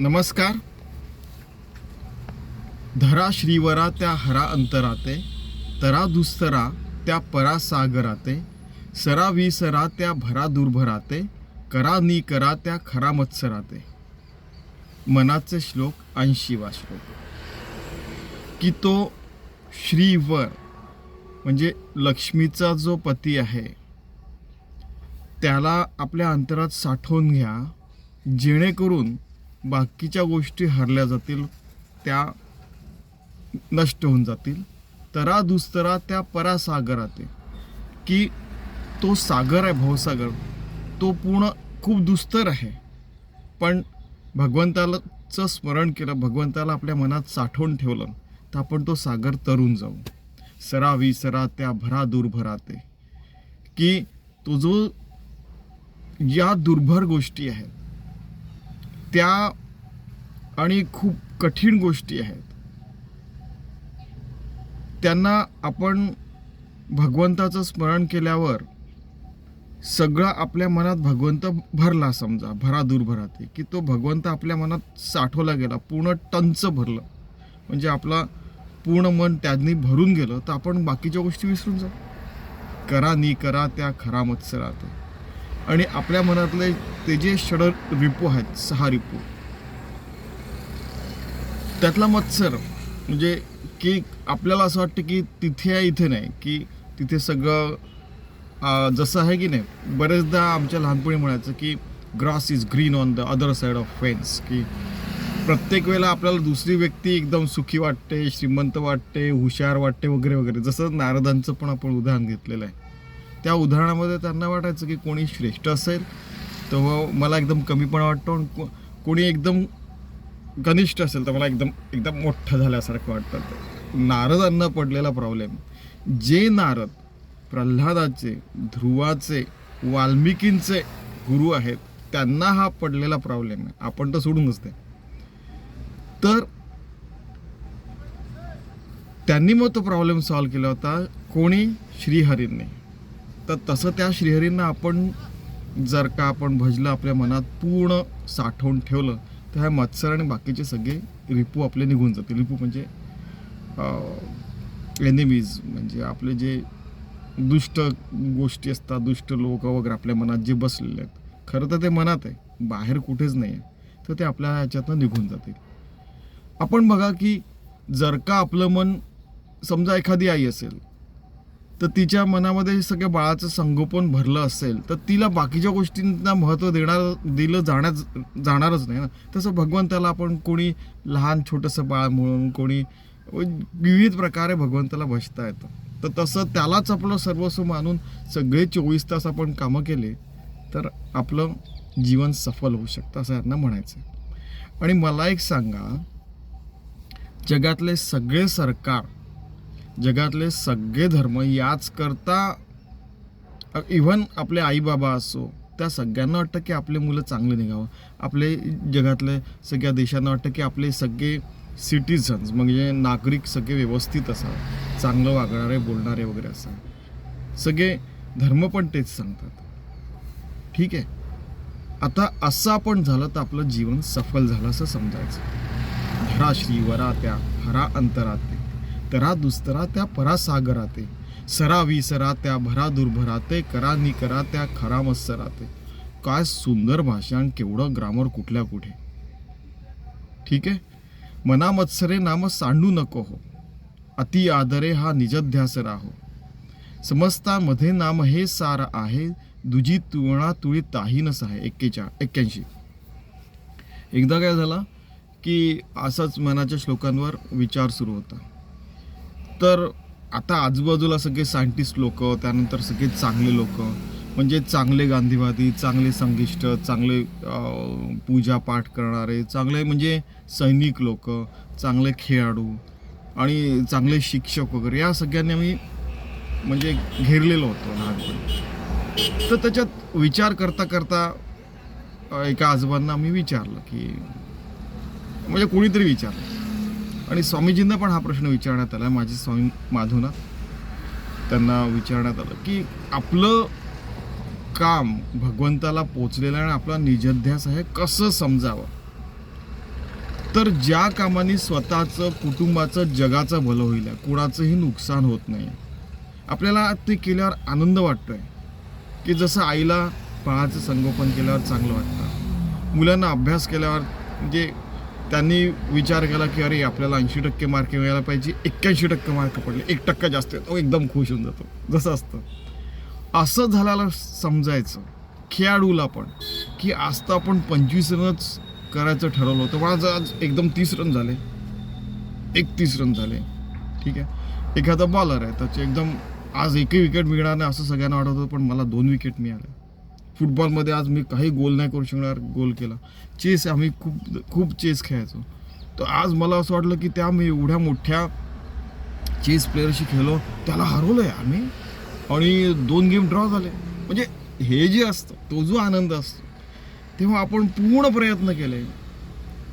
नमस्कार. धरा श्रीवरा त्या हरा अंतराते तरा दुस्तरा त्या परा सागराते सरा विसरा त्या भरा दुर्भराते करा नी करा त्या खरा मत्सराते. मनाचे श्लोक ऐंशीवा श्लोक. की तो श्रीवर म्हणजे लक्ष्मीचा जो पती आहे त्याला आपल्या अंतरात साठवून घ्या जेणेकरून बाकीच्या गोष्टी हरल्या जातील त्या नष्ट होऊन जातील. तरा दुस्तरा त्या परासागरात की तो सागर आहे भवसागर तो पूर्ण खूप दुस्तर आहे. पण भगवंतालाचं स्मरण केलं भगवंताला आपल्या मनात साठवून ठेवलं तर आपण तो सागर तरून जाऊ. सरा विसरा त्या भरा दुर्भराते की तो जो या दुर्भर गोष्टी आहेत त्या आणि खूप कठीण गोष्टी आहेत. त्यांना आपण भगवंताचं स्मरण केल्यावर सगळं आपल्या मनात भगवंत भरला समजा भरा दुर्भराते की तो भगवंत आपल्या मनात साठवला गेला पूर्ण टंच भरलं. म्हणजे आपला पूर्ण मन त्यांनी भरून गेलं तर आपण बाकीच्या गोष्टी विसरून जाऊ. करा नी करा त्या खरा मत्सराते आणि आपल्या मनातले ते जे षडर रिपू आहेत सहा रिपू. त्यातला मत्सर म्हणजे की आपल्याला असं वाटतं की तिथे आहे इथे नाही की तिथे सगळं जसं आहे की नाही बरेचदा आमच्या लहानपणी म्हणायचं की grass is green on the other side of fence की प्रत्येक वेळेला आपल्याला दुसरी व्यक्ती एकदम सुखी वाटते श्रीमंत वाटते हुशार वाटते वगैरे वगैरे. जसं नारदांचं पण आपण उदाहरण घेतलेलं आहे. त्या उदाहरणामध्ये त्यांना वाटायचं की कोणी श्रेष्ठ असेल तर मला एकदम कमीपणा वाटतो आणि को- कोणी एकदम कनिष्ठ असेल तर मला एकदम एकदम मोठं झाल्यासारखं वाटतं. नारदांना पडलेला प्रॉब्लेम जे नारद प्रल्हादाचे ध्रुवाचे वाल्मिकींचे गुरु आहेत त्यांना हा पडलेला प्रॉब्लेम आहे. आपण तर सोडूनच ते तर त्यांनी मग तो प्रॉब्लेम सॉल्व्ह केला होता कोणी? श्रीहरींनी. तर तसं त्या श्रीहरींना आपण जर का आपण भजलं आपल्या मनात पूर्ण साठवून ठेवलं तर ह्या मत्सर आणि बाकीचे सगळे रिपू आपले निघून जातील. रिपू म्हणजे एनिमीज म्हणजे आपले जे दुष्ट गोष्टी असतात दुष्ट लोक वगैरे आपल्या मनात जे बसलेले आहेत. खरं तर ते मनात आहे. बाहेर कुठेच नाही आहे. तर ते आपल्या ह्याच्यातनं निघून जातील. आपण बघा की जर का आपलं मन समजा एखादी आई असेल तर तिच्या मनामध्ये सगळ्या बाळाचं संगोपन भरलं असेल तर तिला बाकीच्या गोष्टींना महत्त्व देणार दिलं जाण्याच जाणारच नाही ना तसं भगवंताला आपण कोणी लहान छोटंसं बाळ म्हणून कोणी विविध प्रकारे भगवंताला भजता येतं तर तसं त्यालाच आपलं सर्वस्व मानून सगळे चोवीस तास आपण कामं केले तर आपलं जीवन सफल होऊ शकतं असं यांना म्हणायचं आहे. आणि मला एक सांगा जगातले सगळे सरकार जगातले सगळे धर्म याच करता इव्हन आपले आईबाबा असो त्या सगळ्यांना वाटतं की आपले मुलं चांगले निघावं. आपले जगातले सगळ्या देशांना वाटतं की आपले सगळे सिटीझन्स म्हणजे नागरिक सगळे व्यवस्थित असावं. चांगलं वागणारे बोलणारे वगैरे असावं. सगळे धर्म पण तेच सांगतात. ठीक आहे? आता असं आपण झालं तर आपलं जीवन सफल झालं असं समजायचं. धरा श्रीवरा त्या हरा अंतराते तरा दुस्तरा त्या परासागराते. सरा विसरा त्या भरा दुर्भराते करा निकरा त्या खरा मत्सराते काय सुंदर भाषा आणि केवढं ग्रामर कुठल्या कुठे. ठीक? आहे मना मत्सरे नाम सांडू नको हो. अति आदरे हा निजध्यास राहो समस्तामध्ये नाम हे सार आहे दुजी तुळणा तुळी ताहीनच आहे एक्केच्या एक्क्याऐंशी. एकदा काय झाला की असाच मनाच्या श्लोकांवर विचार सुरू होता. तर आता आजूबाजूला सगळे सायंटिस्ट लोक त्यानंतर सगळे चांगले लोक म्हणजे चांगले गांधीवादी चांगले संघिष्ट चांगले पूजापाठ करणारे चांगले म्हणजे सैनिक लोक चांगले खेळाडू आणि चांगले शिक्षक वगैरे या सगळ्यांनी आम्ही म्हणजे घेरलेलो होतो लहानपणी. तर त्याच्यात विचार करता करता एका आजोबांना आम्ही विचारलं की म्हणजे कोणीतरी विचारलं. आणि स्वामीजींना पण हा प्रश्न विचारण्यात आला माझे स्वामी माधवनाथ त्यांना विचारण्यात आलं की आपलं काम भगवंताला पोचलेलं आहे आणि आपला निजध्यास आहे कसं समजावं? तर ज्या कामाने स्वतःचं कुटुंबाचं जगाचं भलं होईल कुणाचंही नुकसान होत नाही आपल्याला ते केल्यावर आनंद वाटतोय. की जसं आईला बाळाचं संगोपन केल्यावर चांगलं वाटतं मुलांना अभ्यास केल्यावर म्हणजे त्यांनी विचार केला की अरे आपल्याला ऐंशी टक्के मार्क मिळायला पाहिजे. एक्क्याऐंशी टक्के मार्क पडले. एक टक्का जास्त येतो. एकदम खुश होऊन जातो. जसं असतं. असं झाल्याला समजायचं. खेळाडूला पण. की आज तर आपण पंचवीस रनच करायचं ठरवलं होतं. माझं आज एकदम तीस रन झाले. एकतीस रन झाले. ठीक आहे? एखादा बॉलर आहे. त्याचे एकदम आज एकही विकेट मिळणार नाही असं सगळ्यांना वाटत होतं पण मला दोन विकेट मिळाले. फुटबॉलमध्ये आज मी काही गोल नाही करू शकणार गोल केला. चेस आम्ही खूप खूप चेस खेळायचो. तर आज मला असं वाटलं की त्या मी एवढ्या मोठ्या चेस प्लेअरशी खेळलो त्याला हरवलं आहे आम्ही. आणि दोन गेम ड्रॉ झाले. म्हणजे हे जे असतं तो जो आनंद असतो तेव्हा आपण पूर्ण प्रयत्न केले.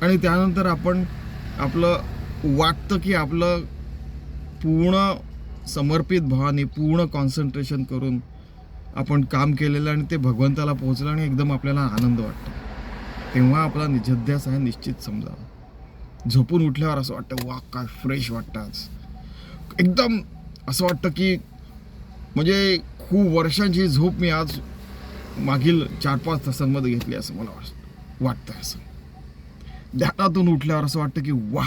आणि त्यानंतर आपण आपलं वाटतं की आपलं पूर्ण समर्पित भावाने पूर्ण कॉन्सन्ट्रेशन करून आपण काम केलेलं आणि ते भगवंताला पोहोचलं आणि एकदम आपल्याला आनंद वाटतो. तेव्हा आपला निजध्यास आहे निश्चित समजावा. झोपून उठल्यावर असं वाटतं वा काय फ्रेश वाटतं आज. एकदम असं वाटतं की म्हणजे खूप वर्षांची झोप मी आज मागील चार पाच तासांमध्ये घेतली असं मला वाट वाटतं असं. ध्यानातून उठल्यावर असं वाटतं की वा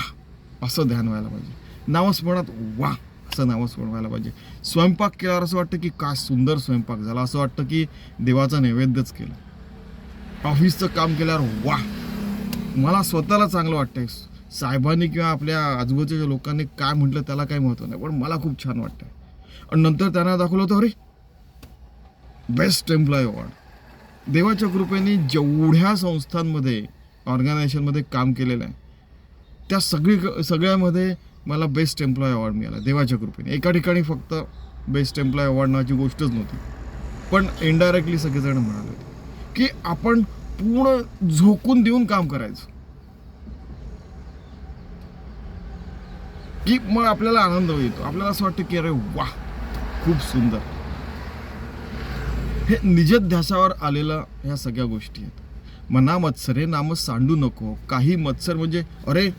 असं ध्यान व्हायला पाहिजे. नावस्मरणात वा असं नावस्मरण व्हायला पाहिजे. स्वयंपाक केल्यावर असं वाटतं की काय सुंदर स्वयंपाक झाला. असं वाटतं की देवाचा नैवेद्यच केला. ऑफिसचं काम केल्यावर वा! मला स्वतःला चांगलं वाटतंय. साहेबांनी किंवा आपल्या आजूबाजूच्या लोकांनी काय म्हटलं त्याला काही महत्त्व नाही. पण मला खूप छान वाटतं आणि नंतर त्यांना दाखवलं होतं अरे! बेस्ट एम्प्लॉय अवॉर्ड देवाच्या कृपेने जेवढ्या संस्थांमध्ये ऑर्गनायझेशनमध्ये काम केलेलं आहे त्या सगळी सगळ्यामध्ये मला बेस्ट एम्प्लॉय अवॉर्ड मिळाला देवाच्या कृपेने. एका ठिकाणी फक्त बेस्ट एम्प्लॉय अवॉर्ड नावाची गोष्टच नव्हती. पण इनडायरेक्टली सगळेजण म्हणाले होते की आपण पूर्ण झोकून देऊन काम करायचं. की मग आपल्याला आनंद येतो. आपल्याला असं वाटतं की अरे वा खूप सुंदर. हे निजध्यासावर आलेलं ह्या सगळ्या गोष्टी आहेत. मना मत्सरे नाम सांडू नको. काही मत्सर म्हणजे अरे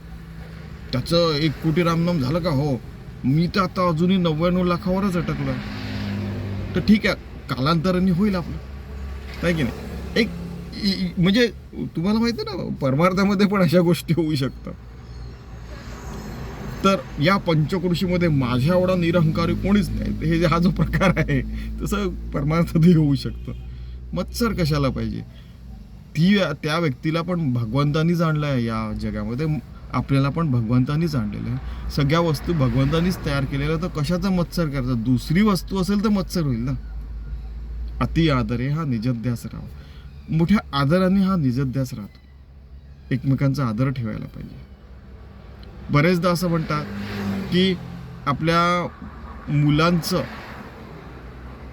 त्याचं एक कोटी रामनाम झालं का? हो. मी तर आता अजूनही नव्याण्णव लाखावरच अटकलो तर ठीक आहे कालांतराने होईल आपलं. नाही की नाही? एक म्हणजे तुम्हाला माहिती आहे ना परमार्थामध्ये पण अशा गोष्टी होऊ शकतात. तर या पंचकृषीमध्ये माझ्या एवढा निरहंकारी कोणीच नाही. हे जे हा जो प्रकार आहे तसं परमार्थातही होऊ शकतं. मत्सर कशाला पाहिजे? ती त्या व्यक्तीला पण भगवंतानीच आणलं आहे या जगामध्ये. आपल्याला पण भगवंतानीच आणलेलं आहे. सगळ्या वस्तू भगवंतानीच तयार केलेल्या तर कशाचा मत्सर करायचा दुसरी वस्तू असेल तर मत्सर होईल ना? अति आदरे हा निजध्यास राहा मोठ्या आदराने हा निजध्यास राहतो. एकमेकांचा आदर ठेवायला पाहिजे. बरेचदा असं म्हणतात की आपल्या मुलांचं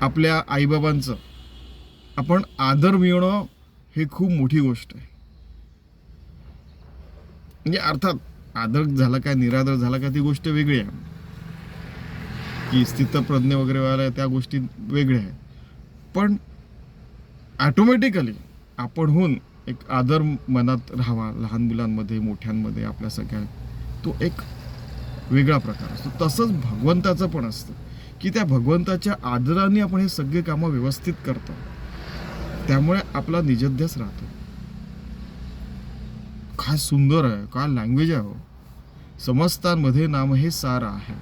आपल्या आईबाबांचं आपण आदर मिळणं हे खूप मोठी गोष्ट आहे. म्हणजे अर्थात आदर झाला काय निरादर झाला का ती गोष्ट वेगळी आहे. की स्थितप्रज्ञ वगैरे व्हायला त्या गोष्टी वेगळ्या आहेत. पण ॲटोमॅटिकली आपण होऊन एक आदर मनात राहावा लहान मुलांमध्ये मोठ्यांमध्ये आपल्या सगळ्या तो एक वेगळा प्रकार असतो. तसंच भगवंताचं पण असतं. की त्या भगवंताच्या आदराने आपण हे सगळे कामं व्यवस्थित करतो. त्यामुळे आपला निजध्यास राहतो. काय सुंदर आहे काय लँग्वेज आहे हो. समस्तांमध्ये नाम हे सार आहे.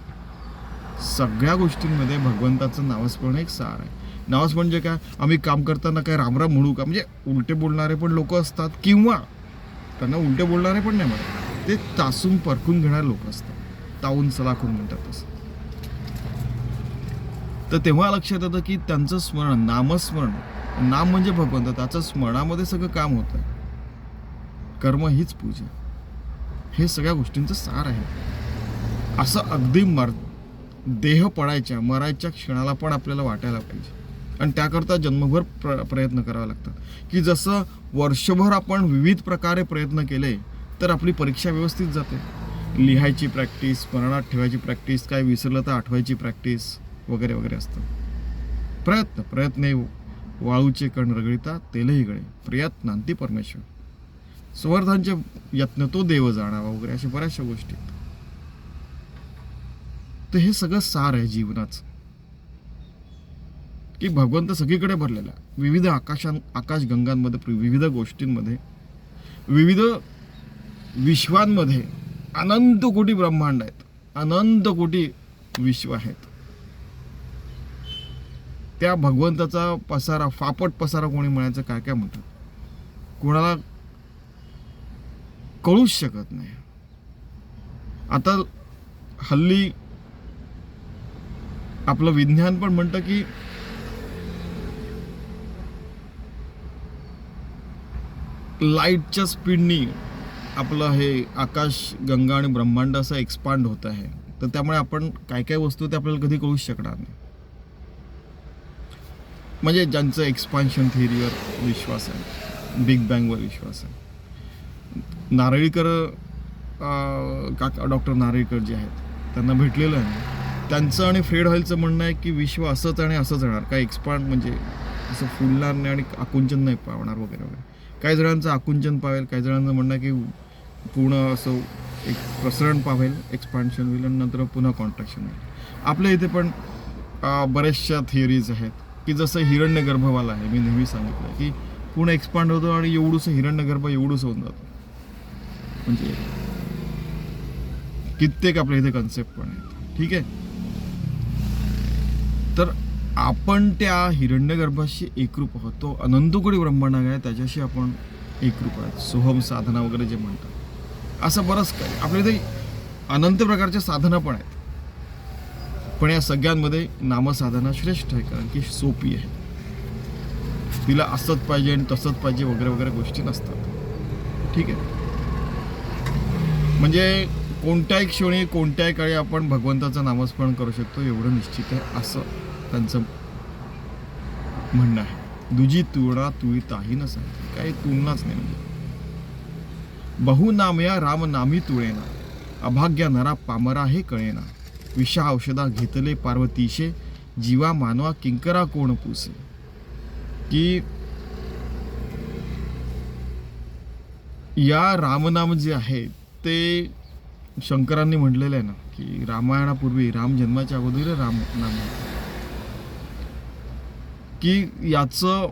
सगळ्या गोष्टींमध्ये भगवंताचं नावस्मरण एक सार आहे. नावस म्हणजे काय आम्ही काम करताना काय रामराम म्हणू का? म्हणजे उलटे बोलणारे पण लोक असतात किंवा त्यांना उलटे बोलणारे पण नाही म्हणत. ते तासून परखून घेणारे लोक असतात. तावून सलाखून म्हणतात तसं. तर तेव्हा लक्षात येतं की त्यांचं स्मरण नामस्मरण नाम म्हणजे भगवंत. त्याचं स्मरणामध्ये सगळं काम होतं. कर्म हीच पूजा. हे सगळ्या गोष्टींचं सार आहे. असं अगदी मर देह पडायच्या मरायच्या क्षणाला पण आपल्याला वाटायला पाहिजे. आणि त्याकरता जन्मभर प्र प्रयत्न करावे लागतात. की जसं वर्षभर आपण विविध प्रकारे प्रयत्न केले तर आपली परीक्षा व्यवस्थित जाते. लिहायची प्रॅक्टिस स्मरणात ठेवायची प्रॅक्टिस काय विसरलं तर आठवायची प्रॅक्टिस वगैरे वगैरे असतं. प्रयत्न प्रयत्ने वाळूचे कण रगळिता तेलही गळे. प्रयत्नांती परमेश्वर. समर्थांचे यत्न तो देव जाणावा वगैरे अशा बऱ्याचशा गोष्टी आहेत. तर हे सगळं सार आहे जीवनाचं. की भगवंत सगळीकडे भरलेला आहे. विविध आकाशां आकाशगंगांमध्ये प्र- विविध गोष्टींमध्ये विविध विश्वांमध्ये अनंत कोटी ब्रह्मांड आहेत. अनंत कोटी विश्व आहेत. त्या भगवंताचा पसारा फापट पसारा कोणी म्हणायचं काय काय म्हणतात? कोणाला कळूच शकत नाही. आता हल्ली आपलं विज्ञान पण म्हणतं की लाईटच्या स्पीडनी आपलं हे आकाश गंगा आणि ब्रह्मांड असं एक्सपांड होत आहे. तर त्यामुळे आपण काय काय वस्तू ते आपल्याला कधी कळूच शकणार नाही. म्हणजे ज्यांचं एक्सपान्शन थिअरीवर विश्वास आहे. बिग बँगवर विश्वास आहे. नारळीकर काका डॉक्टर नारळीकर जे आहेत त्यांना भेटलेलं आहे. त्यांचं आणि फ्रेड हॉईलचं म्हणणं आहे की विश्व असंच आणि असंच राहणार. काय एक्सपांड म्हणजे असं फुलणार नाही आणि आकुंचन नाही पावणार वगैरे वगैरे. काही जणांचं आकुंचन पावेल काही जणांचं म्हणणं आहे की पूर्ण असं एक प्रसरण पावेल एक्सपान्शन होईल आणि नंतर पुन्हा कॉन्ट्रॅक्शन होईल. आपल्या इथे पण बऱ्याचशा थिअरीज आहेत की जसं हिरण्यगर्भवाला आहे मी नेहमी सांगितलं की पूर्ण एक्सपांड होतो आणि एवढंसं हिरण्यगर्भ एवढंसं होऊन जातं. म्हणजे कित्येक आपल्या इथे कन्सेप्ट पण आहेत. ठीक आहे? तर आपण त्या हिरण्यगर्भाशी एकरूप आहोत तो अनंतकुडी ब्रह्मांड आहे त्याच्याशी आपण एकरूप आहोत. सोहम साधना वगैरे जे म्हणतात. असं बरंच काय आपल्या इथे अनंत प्रकारच्या साधना पण आहेत. पण या सगळ्यांमध्ये नामसाधना श्रेष्ठ आहे कारण की सोपी आहे. तिला असंच पाहिजे आणि तसंच पाहिजे वगैरे वगैरे गोष्टी नसतात. ठीक आहे? म्हणजे कोणत्याही क्षणी कोणत्याही काळी आपण भगवंताचं नामस्मरण करू शकतो एवढं निश्चित आहे असं त्यांचं म्हणणं आहे. दुजी तुळा तुळी ताही न सांगते काही तुलनाच नाही म्हणजे. बहुनामया रामनामी तुळेना अभाग्या नरा पामरा हे कळेना. विषा औषधा घेतले पार्वतीशे जीवा मानवा किंकरा कोण पुसे. की या रामनाम जे आहेत ते शंकरांनी म्हटलेलं आहे ना की रामायणापूर्वी राम जन्माच्या अगोदर राम नाम की याचं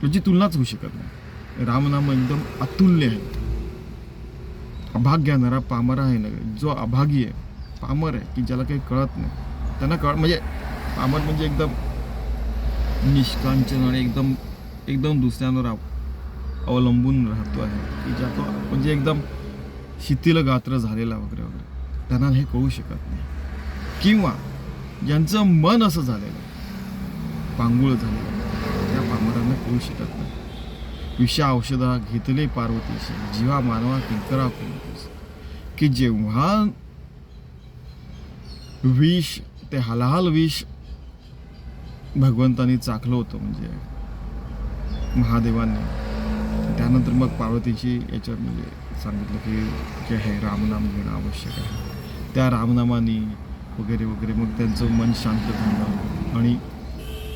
त्याची तुलनाच होऊ शकत नाही. रामनाम एकदम अतुल्य आहे. अभाग्य नरा पामर आहे ना जो अभागी आहे पामर आहे की ज्याला काही कळत नाही. त्यांना कळ म्हणजे पामर म्हणजे एकदम निष्कांचन आणि एकदम एकदम दुसऱ्यांवर अवलंबून राहतो आहे. की ज्यातो म्हणजे एकदम शिथिल गात्र झालेला वगैरे वगैरे. त्यांना हे कळू शकत नाही. किंवा ज्यांचं मन असं झालेलं आहे पांगुळ झालेलं आहे, त्या पांगुळांना कळू शकत नाही. विषा औषधा घेतले पार्वतीशी जीवा मानवा किंकरा कोणतीस की जेव्हा विष ते हलाहल विष भगवंतानी चाकलं होतं म्हणजे महादेवांनी त्यानंतर मग पार्वतीची याच्यावर म्हणजे सांगितलं की जे आहे रामनाम घेणं आवश्यक आहे. त्या रामनामानी वगैरे वगैरे मग त्यांचं मन शांत झालं आणि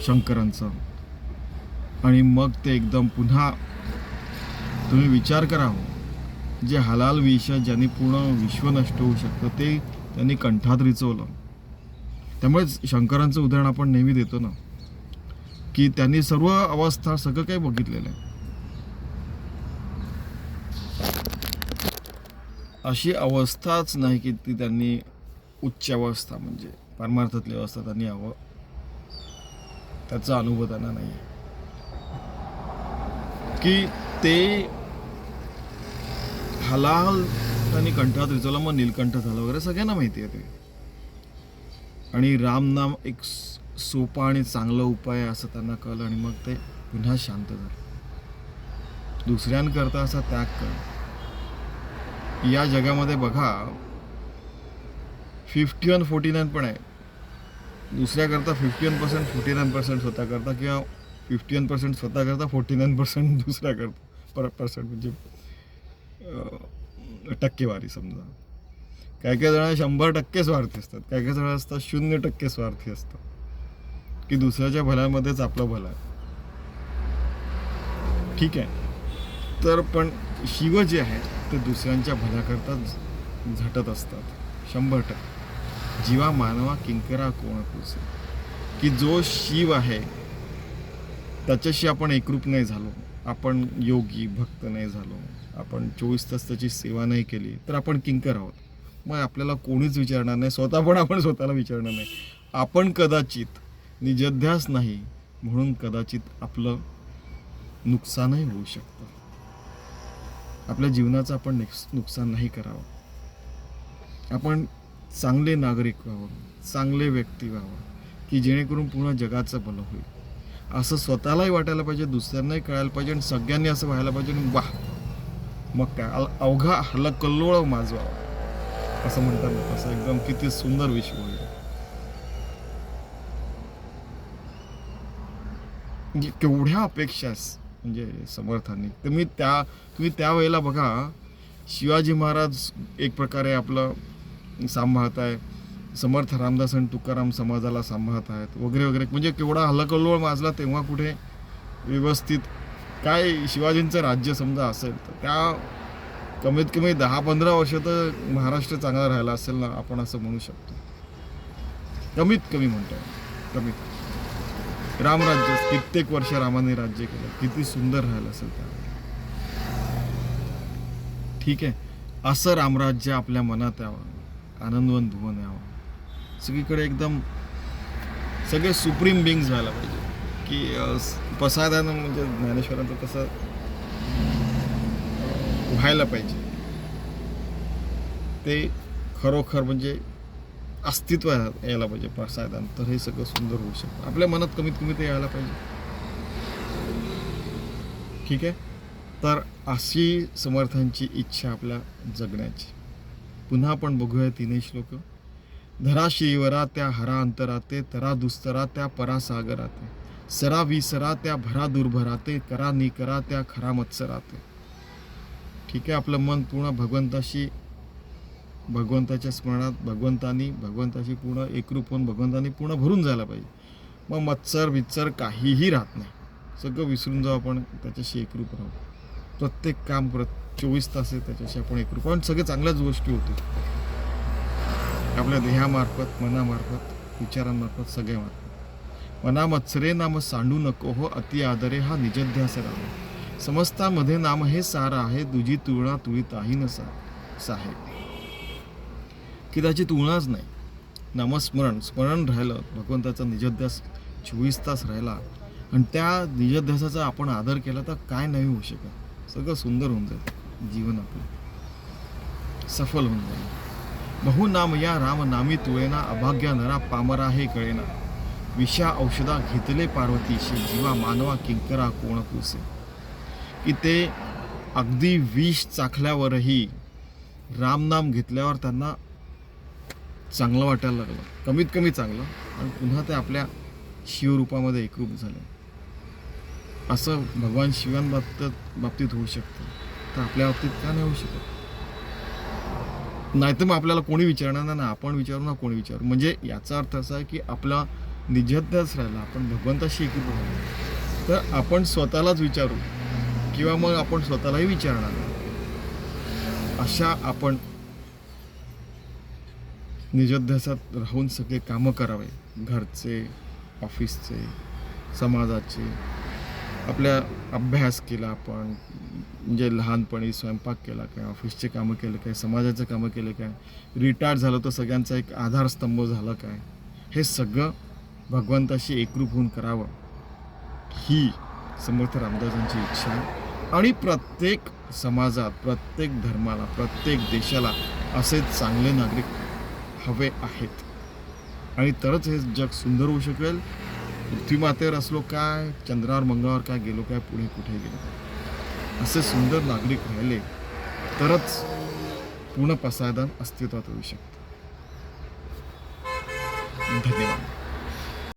शंकरांचं. आणि मग ते एकदम पुन्हा तुम्ही विचार करा हो. जे हलाल विष ज्यांनी पूर्ण विश्व नष्ट होऊ शकतं ते त्यांनी कंठात रिचवलं. त्यामुळेच शंकरांचं उदाहरण आपण नेहमी देतो ना की त्यांनी सर्व अवस्था सगळं काही बघितलेलं आहे. अशी अवस्थाच नाही की ती त्यांनी उच्चावस्था म्हणजे परमार्थातली अवस्था त्यांनी हवं. त्याचा अनुभव त्यांना नाही. आहे की ते हलाल त्यांनी कंठात रिचवला मग नीलकंठ झालं वगैरे सगळ्यांना माहिती आहे ते. आणि रामनाम एक सोपा आणि चांगला उपाय आहे असं त्यांना कळलं आणि मग ते पुन्हा शांत झालं. दुसऱ्यांकरता असा त्याग कर. या जगामध्ये बघा फिफ्टी वन फोर्टी नाईन पण आहे. दुसऱ्याकरता fifty one percent forty nine percent स्वतः करता किंवा फिफ्टी वन पर्सेंट स्वतःकरता फोर्टी नाईन पर्सेंट दुसऱ्या करता पर पर्सेंट म्हणजे टक्केवारी समजा. काही काही जण शंभर टक्के स्वार्थी असतात. काही काही जण असतात शून्य टक्के स्वार्थी असतात. की दुसऱ्याच्या भल्यामध्येच आपलं भलं आहे. ठीक आहे. तर पण शिव जे आहेत ते दुसऱ्यांच्या भल्याकरता झ- झटत असतात. शंभर टक्के. जीवा मानवा किंकरा कोण पुसे की जो शिव आहे त्याच्याशी आपण एकरूप नाही झालो. आपण योगी भक्त नाही झालो. आपण चोवीस तास त्याची सेवा नाही केली तर आपण किंकर आहोत. मग आपल्याला कोणीच विचारणार नाही. स्वतः पण आपण स्वतःला विचारणार नाही. आपण कदाचित निजध्यास नाही म्हणून कदाचित आपलं नुकसानही होऊ शकतं. आपल्या जीवनाचं आपण निक्स- नुकसान नाही करावं. आपण चांगले नागरिक व्हावं चांगले व्यक्ती व्हावं की जेणेकरून पूर्ण जगाचं भलं होईल. असं स्वतःलाही वाटायला पाहिजे दुसऱ्यांनाही कळायला पाहिजे आणि सगळ्यांनी असं व्हायला पाहिजे आणि वाह! मग काय? अवघा हल्ला कल्लोळ माजवा असं म्हणतात ना असं एकदम किती सुंदर विश्व होईल म्हणजे केवढ्या अपेक्षा म्हणजे समर्थांनी. तुम्ही त्या तुम्ही त्यावेळेला बघा शिवाजी महाराज एक प्रकारे आपलं सांभाळत आहे. समर्थ रामदास आणि तुकाराम समाजाला सांभाळत आहेत. वगैरे वगैरे. म्हणजे केवढा हल्लाकल्लोळ माजला तेव्हा कुठे व्यवस्थित काय शिवाजींचं राज्य समजा असेल तर त्या कमीत कमी दहा पंधरा वर्ष तर महाराष्ट्र चांगला राहिला असेल ना आपण असं म्हणू शकतो. कमीत कमी म्हणतो कमीत रामराज्य कित्येक वर्ष रामाने राज्य केलं. किती सुंदर राहिलं असेल त्या ठीक आहे. असं रामराज्य आपल्या मनात यावं. आनंदवन भुवन यावं. सगळीकडे एकदम सगळे सुप्रीम बिंग व्हायला पाहिजे. की प्रसादानं म्हणजे ज्ञानेश्वरांचं कसं व्हायला पाहिजे. ते खरोखर म्हणजे अस्तित्व यायला पाहिजे प्रसादान तर हे सगळं सुंदर होऊ शकतं. आपल्या मनात कमीत कमी ते यायला पाहिजे. ठीक आहे? तर अशी समर्थांची इच्छा आपल्या जगण्याची. पुन्हा आपण बघूया तीनही श्लोक. धरा श्रीवरा त्या हरा अंतराते तरा दुस्तरा त्या परासागराते सरा विसरा त्या भरा दुर्भराते करा निकरा त्या खरा मत्सराते. ठीक आहे? आपलं मन पूर्ण भगवंताशी भगवंताच्या स्मरणात भगवंतानी भगवंताशी पूर्ण एकरूप होऊन भगवंतानी पूर्ण भरून जायला पाहिजे. मग मत्सर वित्सर काहीही राहत नाही. सगळं विसरून जाऊ आपण त्याच्याशी एकरूप राहू. प्रत्येक काम प्रत चोवीस तास आहे त्याच्याशी आपण एकरूप राहू. सगळे चांगल्याच गोष्टी होतील. आपल्या देहामार्फत मनामार्फत विचारांमार्फत सगळ्यामार्फत. मना मत्सरे नाम सांडू नको हो अति आदरे हा निजध्यास राम. समस्तामध्ये नाम हे सार आहे तुझी तुळणा तुळीताही नसा साहेब. की त्याची तुळनाच नाही. नामस्मरण. स्मरण राहिलं. भगवंताचा निजध्यास चोवीस तास राहिला. आणि त्या निजध्यासाचा आपण आदर केला तर काय नाही होऊ शकत. सगळं सुंदर होऊन जाईल. जीवन आपलं. सफल होऊन जाईल. बहु नाम या राम नामी तुळेना अभाग्या नरा पामरा हे कळेना. विषा औषधा घेतले पार्वतीशी जीवा मानवा किंकरा कोण पुसे. की ते अगदी विष चाखल्यावरही रामनाम घेतल्यावर त्यांना चांगलं वाटायला लागलं. कमीत कमी चांगलं. आणि पुन्हा ते आपल्या शिवरूपामध्ये एकरूप झाले. असं भगवान शिवांबाबतीत बाबतीत होऊ शकतं. तर आपल्या बाबतीत का नाही होऊ शकत? नाहीतर मग आपल्याला कोणी विचारणार? ना आपण विचारू ना कोणी विचारू? म्हणजे याचा अर्थ असा आहे की आपला निजत्याच राहिला. आपण भगवंताशी एकूप राहिलो तर आपण स्वतःलाच विचारू. किंवा मग आपण स्वतःलाही विचारणार. अशा आपण निजध्यासात राहून सगळे कामं करावे. घरचे ऑफिसचे समाजाचे. आपल्या अभ्यास केला आपण म्हणजे लहानपणी स्वयंपाक केला काय ऑफिसचे कामं केलं काय समाजाचं कामं केलं काय रिटायर झालं तर सगळ्यांचा एक आधारस्तंभ झाला काय? हे सगळं भगवंताशी एकरूप होऊन करावं ही समर्थ रामदासांची इच्छा. आहे आणि प्रत्येक समाजात प्रत्येक धर्माला प्रत्येक देशाला असे चांगले नागरिक हवे आहेत. आणि तरच हे जग सुंदर होऊ शकेल. पृथ्वीमातेवर असलो काय चंद्रावर मंगळावर काय गेलो काय पुढे कुठे गेलो असे सुंदर नागरिक राहिले तरच पूर्ण पसायदान अस्तित्वात येऊ शकतं. धन्यवाद.